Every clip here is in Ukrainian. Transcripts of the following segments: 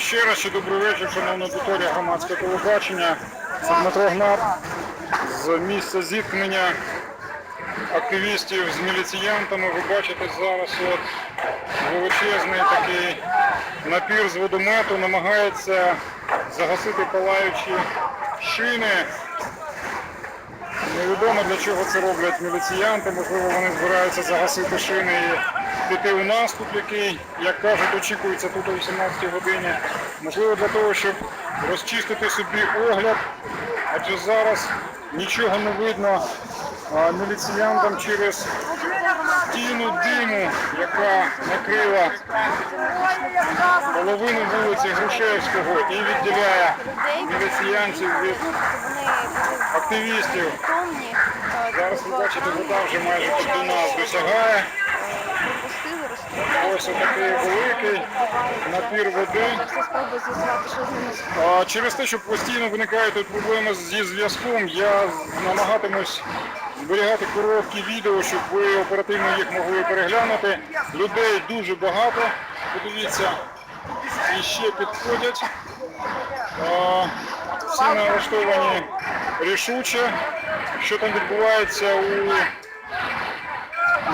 ще раз ще добрий вечір, шановна аудиторія громадського телебачення. Це Дмитро Гнат з місця зіткнення активістів з міліціянтами. Ви бачите зараз от величезний такий напір з водомету, намагається загасити палаючі шини. Невідомо для чого це роблять міліціянти, можливо, вони збираються загасити шини і піти у наступ, який, як кажуть, очікується тут о 18-й годині. Можливо, для того, щоб розчистити собі огляд, адже зараз нічого не видно міліціянтам через стіну диму, яка накрила половину вулиці Грушевського і відділяє міліціянців від активістів. Зараз ви бачите, вода вже майже до нас досягає. Ось такий великий напір води. А через те, що постійно виникають тут проблеми зі зв'язком, я намагатимусь зберігати короткі відео, щоб ви оперативно їх могли переглянути. Людей дуже багато. Подивіться, і ще підходять. Всі налаштовані рішуче. Що там відбувається у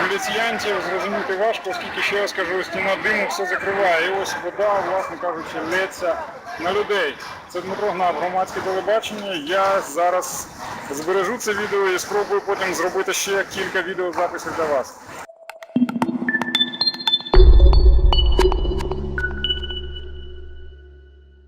міліціянтів, зрозуміти важко, оскільки ще раз кажу, стіна диму все закриває. І ось вода, власне кажучи, лється на людей. Це Дмитро Гнат, громадське телебачення. Я зараз збережу це відео і спробую потім зробити ще кілька відеозаписів для вас.